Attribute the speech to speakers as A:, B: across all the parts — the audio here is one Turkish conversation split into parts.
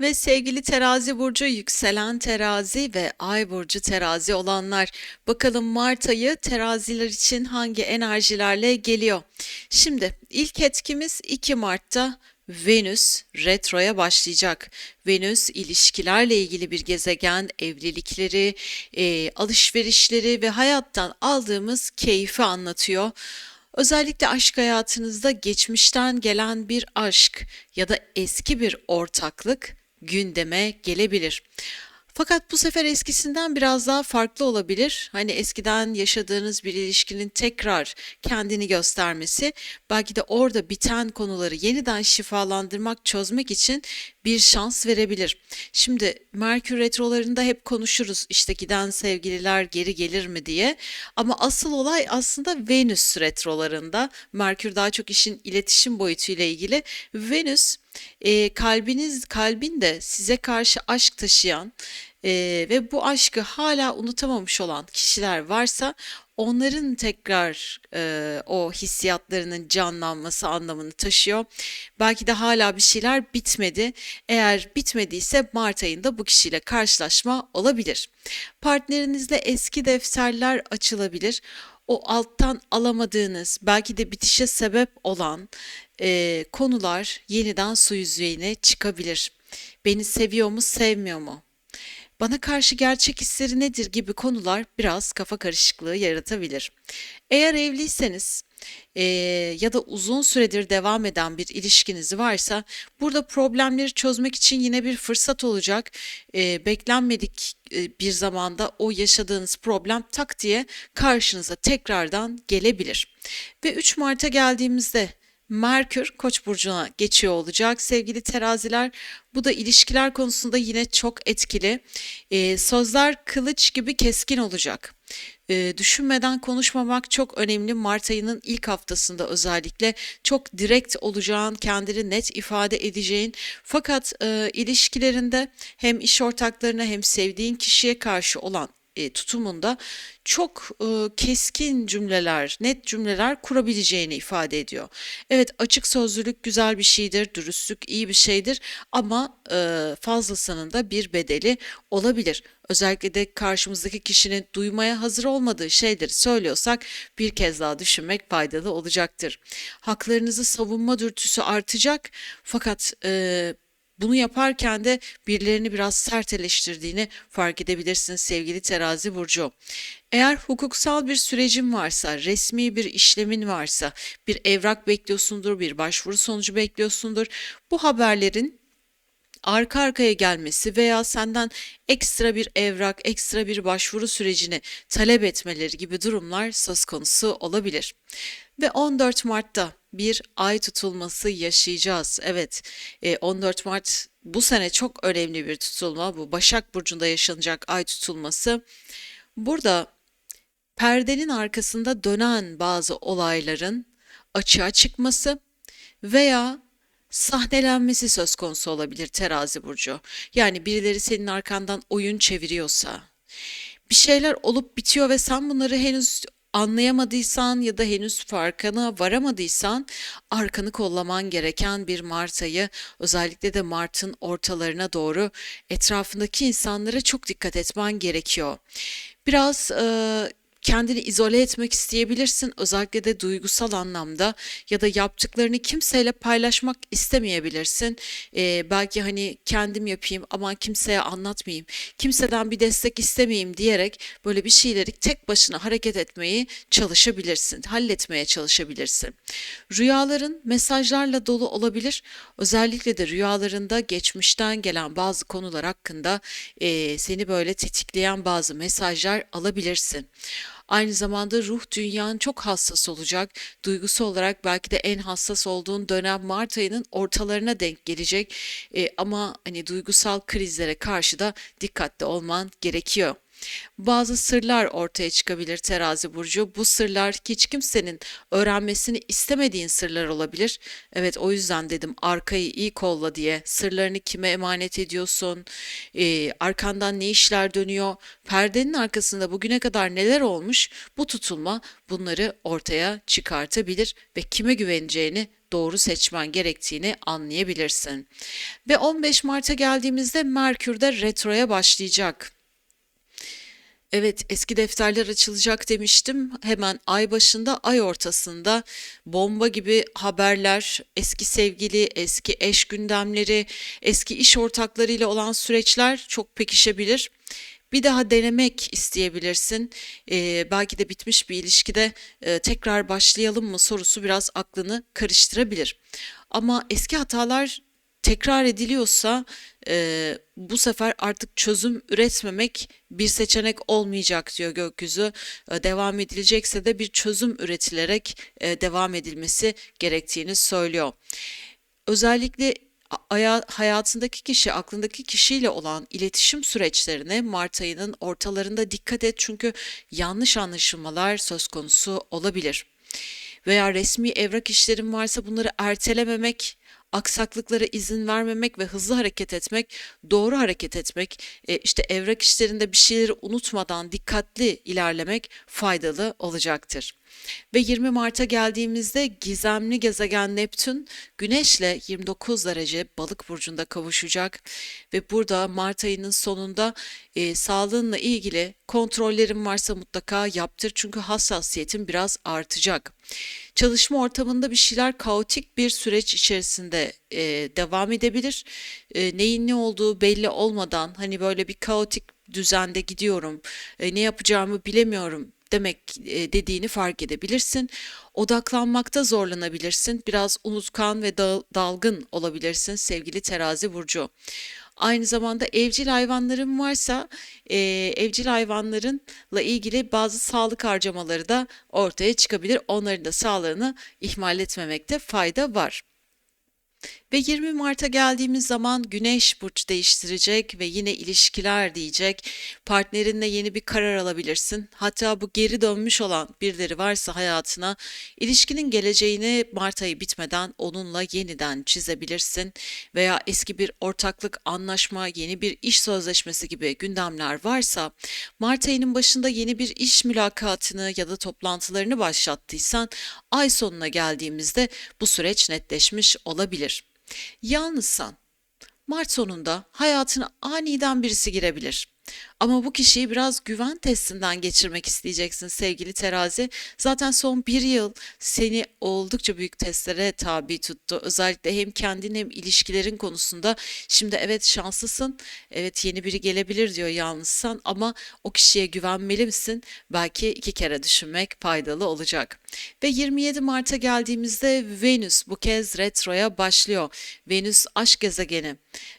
A: Ve sevgili terazi burcu, yükselen terazi ve ay burcu terazi olanlar. Bakalım Mart ayı teraziler için hangi enerjilerle geliyor? Şimdi ilk etkimiz 2 Mart'ta Venüs retroya başlayacak. Venüs ilişkilerle ilgili bir gezegen, evlilikleri, e, alışverişleri ve hayattan aldığımız keyfi anlatıyor. Özellikle aşk hayatınızda geçmişten gelen bir aşk ya da eski bir ortaklık gündeme gelebilir. Fakat bu sefer eskisinden biraz daha farklı olabilir. Hani eskiden yaşadığınız bir ilişkinin tekrar kendini göstermesi, belki de orada biten konuları yeniden şifalandırmak, çözmek için bir şans verebilir. Şimdi Merkür retrolarında hep konuşuruz işte giden sevgililer geri gelir mi diye. Ama asıl olay aslında Venüs retrolarında. Merkür daha çok işin iletişim boyutuyla ilgili. Venüs e, kalbiniz kalbin de size karşı aşk taşıyan e, ve bu aşkı hala unutamamış olan kişiler varsa onların tekrar e, o hissiyatlarının canlanması anlamını taşıyor. Belki de hala bir şeyler bitmedi. Eğer bitmediyse Mart ayında bu kişiyle karşılaşma olabilir. Partnerinizle eski defterler açılabilir o alttan alamadığınız, belki de bitişe sebep olan e, konular yeniden su yüzeyine çıkabilir. Beni seviyor mu, sevmiyor mu? Bana karşı gerçek hisleri nedir gibi konular biraz kafa karışıklığı yaratabilir. Eğer evliyseniz e, ya da uzun süredir devam eden bir ilişkiniz varsa burada problemleri çözmek için yine bir fırsat olacak. E, beklenmedik e, bir zamanda o yaşadığınız problem tak diye karşınıza tekrardan gelebilir. Ve 3 Mart'a geldiğimizde Merkür Koç burcuna geçiyor olacak sevgili teraziler. Bu da ilişkiler konusunda yine çok etkili. Ee, sözler kılıç gibi keskin olacak. Ee, düşünmeden konuşmamak çok önemli. Mart ayının ilk haftasında özellikle çok direkt olacağın, kendini net ifade edeceğin. Fakat e, ilişkilerinde hem iş ortaklarına hem sevdiğin kişiye karşı olan e, tutumunda çok e, keskin cümleler, net cümleler kurabileceğini ifade ediyor. Evet açık sözlülük güzel bir şeydir, dürüstlük iyi bir şeydir ama e, fazlasının da bir bedeli olabilir. Özellikle de karşımızdaki kişinin duymaya hazır olmadığı şeyleri söylüyorsak bir kez daha düşünmek faydalı olacaktır. Haklarınızı savunma dürtüsü artacak fakat e, bunu yaparken de birilerini biraz sert eleştirdiğini fark edebilirsiniz sevgili terazi burcu. Eğer hukuksal bir sürecin varsa, resmi bir işlemin varsa, bir evrak bekliyorsundur, bir başvuru sonucu bekliyorsundur. Bu haberlerin arka arkaya gelmesi veya senden ekstra bir evrak, ekstra bir başvuru sürecini talep etmeleri gibi durumlar söz konusu olabilir. Ve 14 Mart'ta bir ay tutulması yaşayacağız. Evet, 14 e, Mart bu sene çok önemli bir tutulma. Bu Başak Burcu'nda yaşanacak ay tutulması. Burada perdenin arkasında dönen bazı olayların açığa çıkması veya sahnelenmesi söz konusu olabilir terazi burcu. Yani birileri senin arkandan oyun çeviriyorsa, bir şeyler olup bitiyor ve sen bunları henüz anlayamadıysan ya da henüz farkına varamadıysan arkanı kollaman gereken bir Mart ayı özellikle de Mart'ın ortalarına doğru etrafındaki insanlara çok dikkat etmen gerekiyor. Biraz e, kendini izole etmek isteyebilirsin özellikle de duygusal anlamda ya da yaptıklarını kimseyle paylaşmak istemeyebilirsin. Ee, belki hani kendim yapayım ama kimseye anlatmayayım, kimseden bir destek istemeyeyim diyerek böyle bir şeyleri tek başına hareket etmeyi çalışabilirsin, halletmeye çalışabilirsin. Rüyaların mesajlarla dolu olabilir. Özellikle de rüyalarında geçmişten gelen bazı konular hakkında e, seni böyle tetikleyen bazı mesajlar alabilirsin. Aynı zamanda ruh dünyan çok hassas olacak. Duygusu olarak belki de en hassas olduğun dönem Mart ayının ortalarına denk gelecek. E, ama hani duygusal krizlere karşı da dikkatli olman gerekiyor. Bazı sırlar ortaya çıkabilir terazi burcu. Bu sırlar hiç kimsenin öğrenmesini istemediğin sırlar olabilir. Evet o yüzden dedim arkayı iyi kolla diye. Sırlarını kime emanet ediyorsun? Ee, arkandan ne işler dönüyor? Perdenin arkasında bugüne kadar neler olmuş? Bu tutulma bunları ortaya çıkartabilir ve kime güveneceğini doğru seçmen gerektiğini anlayabilirsin. Ve 15 Mart'a geldiğimizde Merkür de retroya başlayacak. Evet, eski defterler açılacak demiştim. Hemen ay başında, ay ortasında bomba gibi haberler, eski sevgili, eski eş gündemleri, eski iş ortaklarıyla olan süreçler çok pekişebilir. Bir daha denemek isteyebilirsin. Ee, belki de bitmiş bir ilişkide e, tekrar başlayalım mı sorusu biraz aklını karıştırabilir. Ama eski hatalar tekrar ediliyorsa e, bu sefer artık çözüm üretmemek bir seçenek olmayacak diyor gökyüzü. E, devam edilecekse de bir çözüm üretilerek e, devam edilmesi gerektiğini söylüyor. Özellikle aya- hayatındaki kişi, aklındaki kişiyle olan iletişim süreçlerine Mart ayının ortalarında dikkat et çünkü yanlış anlaşılmalar söz konusu olabilir. Veya resmi evrak işlerin varsa bunları ertelememek, aksaklıklara izin vermemek ve hızlı hareket etmek, doğru hareket etmek, e, işte evrak işlerinde bir şeyleri unutmadan dikkatli ilerlemek faydalı olacaktır. Ve 20 Mart'a geldiğimizde gizemli gezegen Neptün Güneş'le 29 derece Balık burcunda kavuşacak ve burada Mart ayının sonunda e, sağlığınla ilgili kontrollerin varsa mutlaka yaptır çünkü hassasiyetin biraz artacak. Çalışma ortamında bir şeyler kaotik bir süreç içerisinde e, devam edebilir. E, neyin ne olduğu belli olmadan hani böyle bir kaotik düzende gidiyorum, e, ne yapacağımı bilemiyorum demek e, dediğini fark edebilirsin. Odaklanmakta zorlanabilirsin. Biraz unutkan ve dalgın olabilirsin sevgili terazi burcu. Aynı zamanda evcil hayvanların varsa e, evcil hayvanlarınla ilgili bazı sağlık harcamaları da ortaya çıkabilir. Onların da sağlığını ihmal etmemekte fayda var. Ve 20 Mart'a geldiğimiz zaman Güneş burç değiştirecek ve yine ilişkiler diyecek. Partnerinle yeni bir karar alabilirsin. Hatta bu geri dönmüş olan birileri varsa hayatına ilişkinin geleceğini Mart ayı bitmeden onunla yeniden çizebilirsin. Veya eski bir ortaklık, anlaşma, yeni bir iş sözleşmesi gibi gündemler varsa Mart ayının başında yeni bir iş mülakatını ya da toplantılarını başlattıysan ay sonuna geldiğimizde bu süreç netleşmiş olabilir. Yalnızsan Mart sonunda hayatına aniden birisi girebilir. Ama bu kişiyi biraz güven testinden geçirmek isteyeceksin sevgili terazi. Zaten son bir yıl seni oldukça büyük testlere tabi tuttu. Özellikle hem kendin hem ilişkilerin konusunda. Şimdi evet şanslısın. Evet yeni biri gelebilir diyor yalnızsan ama o kişiye güvenmeli misin? Belki iki kere düşünmek faydalı olacak. Ve 27 Mart'a geldiğimizde Venüs bu kez retroya başlıyor. Venüs aşk gezegeni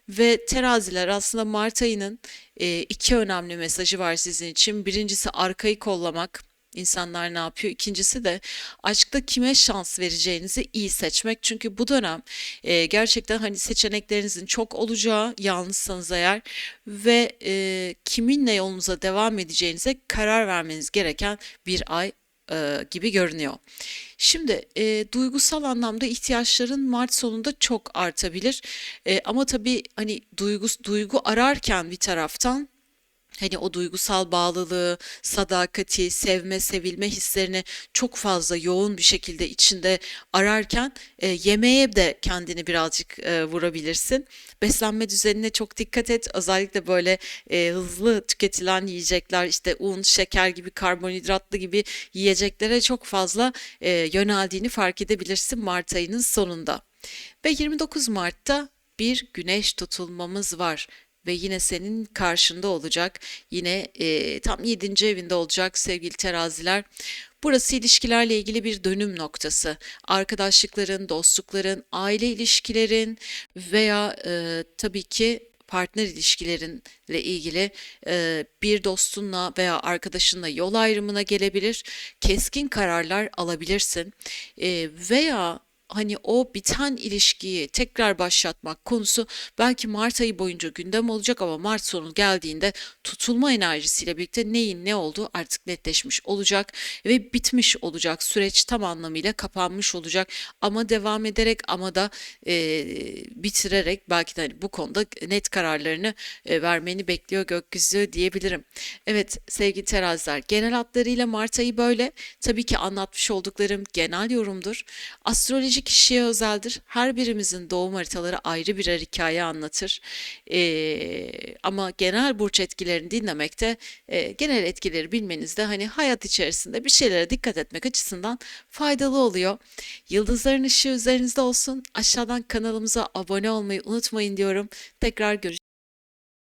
A: ve teraziler aslında Mart ayının iki önemli mesajı var sizin için. Birincisi arkayı kollamak. İnsanlar ne yapıyor? İkincisi de aşkta kime şans vereceğinizi iyi seçmek. Çünkü bu dönem e, gerçekten hani seçeneklerinizin çok olacağı yalnızsanız eğer ve e, kiminle yolunuza devam edeceğinize karar vermeniz gereken bir ay e, gibi görünüyor. Şimdi e, duygusal anlamda ihtiyaçların Mart sonunda çok artabilir. E, ama tabii hani duygu, duygu ararken bir taraftan hani o duygusal bağlılığı, sadakati, sevme, sevilme hislerini çok fazla yoğun bir şekilde içinde ararken e, yemeğe de kendini birazcık e, vurabilirsin. Beslenme düzenine çok dikkat et. Özellikle böyle e, hızlı tüketilen yiyecekler işte un, şeker gibi karbonhidratlı gibi yiyeceklere çok fazla e, yöneldiğini fark edebilirsin Mart ayının sonunda. Ve 29 Mart'ta bir güneş tutulmamız var ve yine senin karşında olacak. Yine e, tam 7. evinde olacak sevgili teraziler. Burası ilişkilerle ilgili bir dönüm noktası. Arkadaşlıkların, dostlukların, aile ilişkilerin veya e, tabii ki partner ilişkilerinle ilgili e, bir dostunla veya arkadaşınla yol ayrımına gelebilir. Keskin kararlar alabilirsin. E, veya hani o biten ilişkiyi tekrar başlatmak konusu belki Mart ayı boyunca gündem olacak ama Mart sonu geldiğinde tutulma enerjisiyle birlikte neyin ne olduğu artık netleşmiş olacak ve bitmiş olacak. Süreç tam anlamıyla kapanmış olacak ama devam ederek ama da e, bitirerek belki de hani bu konuda net kararlarını e, vermeni bekliyor gökyüzü diyebilirim. Evet sevgili teraziler genel hatlarıyla Mart ayı böyle. Tabii ki anlatmış olduklarım genel yorumdur. Astroloji kişiye özeldir. Her birimizin doğum haritaları ayrı birer hikaye anlatır. Ee, ama genel burç etkilerini dinlemekte, e, genel etkileri bilmenizde hani hayat içerisinde bir şeylere dikkat etmek açısından faydalı oluyor. Yıldızların ışığı üzerinizde olsun. Aşağıdan kanalımıza abone olmayı unutmayın diyorum. Tekrar görüşürüz.